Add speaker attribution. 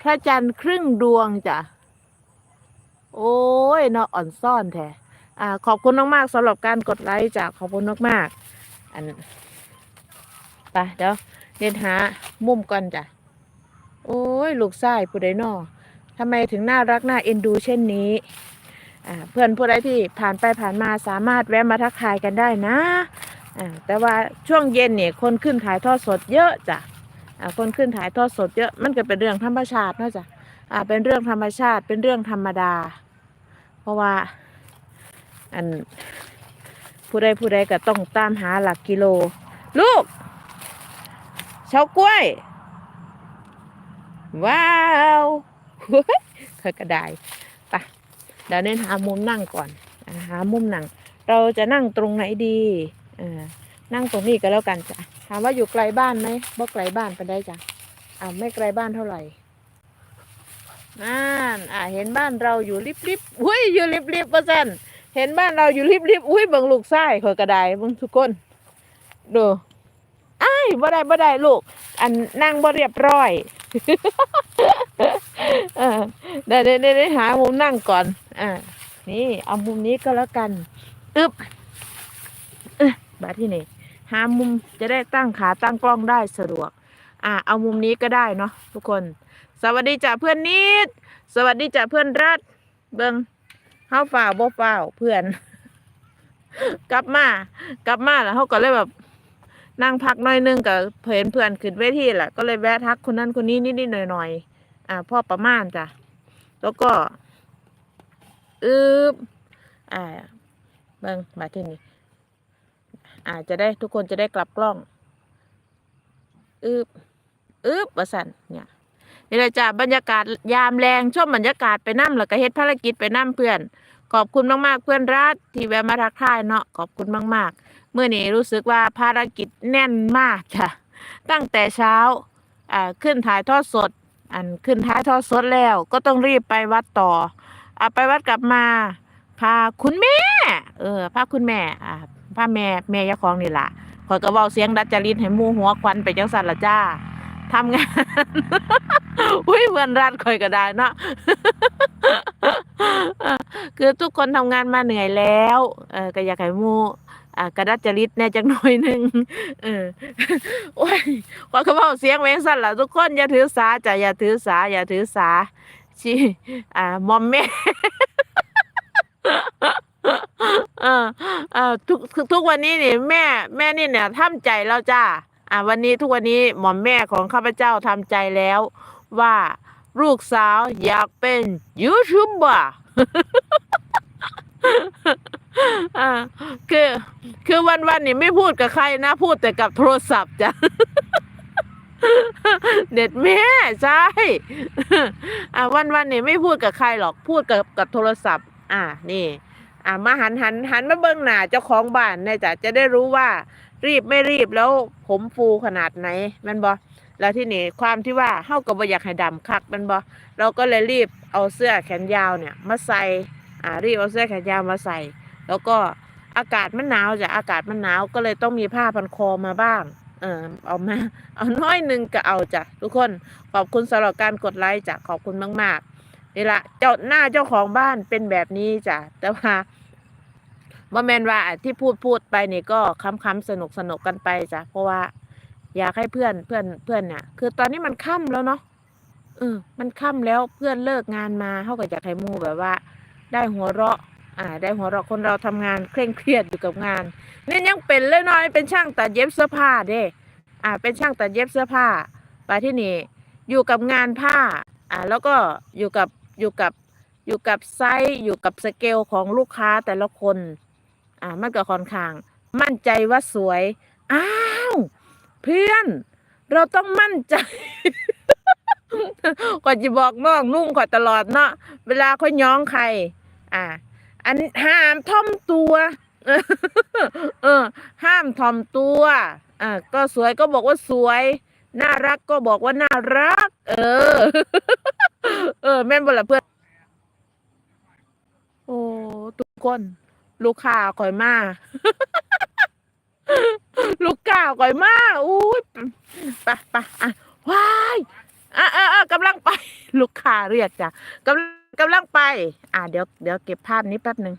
Speaker 1: พระจันทร์ครึ่งดวงจ้ะ โอ้ยเนาะอ่อนซ่อนแท้อ่า ขอบคุณมากๆสำหรับการกดไลค์จ้ะขอบคุณมากๆอันไปเดี๋ยวเดินหามุมก่อนจ้ะ โอ้ย ลูกชายผู้ใดนอทำไมถึงน่ารักน่าเอ็นดูเช่นนี้เพื่อนผู้ใดที่ผ่านไปผ่านมาสามารถแวะมาทักทายกันได้นะ แต่ว่าช่วงเย็นเนี่ยคนขึ้นถ่ายทอดสดเยอะจ้ะ คนขึ้นถ่ายทอดสดเยอะมันก็เป็นเรื่องธรรมชาตินะจ้ะอ่าเป็นเรื่องธรรมชาติเป็นเรื่องธรรมดา เพราะว่าอันผู้ใดผู้ใดก็ต้องตามหาหลักกิโล ลูกเฉากล้วย ว้าวเฮ้ยเคยกระไดไปะเดี๋ยวเน้นหามุมนั่งก่อน หามุมนั่ง เราจะนั่งตรงไหนดีเออ นั่งตรงนี้ก็แล้วกันจ้ะถามว่าอยู่ไกลบ้านไหมบ่ไกลบ้านไปได้จ้ะอ่าไม่ไกลบ้านเท่าไหร่นั่นอ่าเห็นบ้านเราอยู่ริบริบอุ้ยอยู่ริบริบเปอร์เซ็นเห็นบ้านเราอยู่ริบริบอุ้ยเบิ่งลูกไส้เคยกระไดเบิ่งทุกคนดูไอ้ายบ่ได้บ่ได้ลูก อันนั่งบ่เรียบร้อยเดี๋ยวเดี๋ยวเดี๋ยวหามุมนั่งก่อนอ่านี่เอามุมนี้ก็แล้วกันอึบเอ๊ะบาที่นี่ หามุมจะได้ตั้งขาตั้งกล้องได้สะดวก อ่าเอามุมนี้ก็ได้เนาะทุกคน สวัสดีจ้ะเพื่อนนิด สวัสดีจ้ะเพื่อนรัด เบิงเฮาฝ่าบ่ฝ่าเพื่อน กลับมากลับมาแล้วเขาก็เลยแบบนั่งพักน้อยนึงกับเพื่อนเพื่อนขึ้นเวทีแหละก็เลยแวะทักคนนั้นคนนี้นิดๆหน่อยๆอ่าพ่อประมาณจ้ะแล้วก็อึบอ่าเบิงมาที่นี่ อาจจะได้ทุกคนจะได้กลับกล้องอึบอึบประสันเนี่ยนี่แหละจ้ะบรรยากาศยามแรงชมบรรยากาศไปนั่มแล้วก็เฮ็ดภารกิจไปนั่มเพื่อน ขอบคุณมากๆเพื่อนรักที่แวะมาทักทายเนาะขอบคุณมากๆเมื่อนี้รู้สึกว่าภารกิจแน่นมากจ้ะตั้งแต่เช้าอ่าขึ้นถ่ายทอดสด อันขึ้นถ่ายทอดสดแล้ว ก็ต้องรีบไปวัดต่ออ่าไปวัดกลับมา พาคุณแม่ เออพาคุณแม่อ่า พาแม่แม่ยาของนี่ล่ะข่อยก็เว้าเสียงดัดจริตให้หมู่หัวควันไปจังสั่นละจ้าทำงาน อุ้ยเหมือนร้านข่อยก็ได้เนาะ คือทุกคนทำงานมาเหนื่อยแล้ว เออก็อยากให้มูอ่ากระดัดจริตแน่จักหน่อยหนึ่งเออ โอ้ยขอยก็เว้าเสียงแหวงสั่นล่ะทุกคนอย่าถือสาจะอย่าถือสา อย่าถือสาชีอ่ามอมแม่ ออเออทุกทุกทุกวันนี้นี่แม่ แม่นี่เนี่ยทำใจแล้วจ้าอ่า วันนี้ทุกวันนี้หมอมแม่ของข้าพเจ้าทำใจแล้ว ว่าลูกสาวอยากเป็นยูทูบเบอร์อ่าคือ คือวันวันนี่ไม่พูดกับใครนะ พูดแต่กับโทรศัพท์จ้ะเด็ดแม่ใช่อ่าวันวันนี่ไม่พูดกับใครหรอกพูดกับกับโทรศัพท์ อ่านี่ อ่ามาหันหันหันมาเบิ้งหน้าเจ้าของบ้านเนี่ยจ้ะจะได้รู้ว่า รีบไม่รีบแล้วผมฟูขนาดไหนแมันบอแล้วที่นี่ความที่ว่าเฮาก็บ่อยากให้ดำคักแมันบอเราก็เลยรีบเอาเสื้อแขนยาวเนี่ย มาใส่อ่ารีบเอาเสื้อแขนยาวมาใส่ แล้วก็อากาศมันหนาวจ้ะอากาศมันหนาวก็เลยต้องมีผ้าพันคอมาบ้าง เออเอามา เอาน้อยหนึงก็เอาจ้ะทุกคนขอบคุณสำหรับการกดไลค์จ้ะขอบคุณมาก ๆ นี่ละเจ้าหน้าเจ้าของบ้านเป็นแบบนี้จ้ะแต่ว่าบ่แมนว่าอะที่พูดพูดไปนี่ก็ค้ำๆสนุกสนุกกันไปจ้ะเพราะว่า อยากให้เพื่อนเพื่อนเพื่อนเนี่ยคือตอนนี้มันค่ำแล้วเนาะเออมันค่ำแล้วเพื่อนเลิกงานมาเขาก็อยากให้มูแบบว่า ได้หัวเราะ อ่า ได้หัวเราะคนเราทำงานเคร่งเครียดอยู่กับงานเนี่ยยังเป็นเลยน้อยเป็นช่างตัดเย็บเสื้อผ้าเด้ อ่า เป็นช่างตัดเย็บเสื้อผ้าไปที่นี่อยู่กับงานผ้า อ่า แล้วก็อยู่กับ อยู่กับอยู่กับไซส์อยู่กับสเกลของลูกค้าแต่ละคนอ่ามันก็ค่อนข้าง มั่นใจว่าสวย อ้าว เพื่อน เราต้องมั่นใจก่อนจะบอกน้องนุ่งก่อนตลอดเนาะเวลาเขาย้องใคร อ่า อันห้ามท่อมตัวเออ ห้ามถ่อมตัวอ่าก็สวยก็บอกว่าสวย น่ารักก็บอกว่าน่ารัก เออ เออ แม่นบ่ละเพื่อน โอ้ทุกคน ลูกค้าก่อยมา ลูกค้าก่อยมาอุ้ยไปไปอะว้ายอะอะอะกำลังไป ลูกค้าเรียกจ้ะกำลังกำลังไป อ่าเดี๋ยวเดี๋ยวเก็บภาพนี้แป๊บหนึ่ง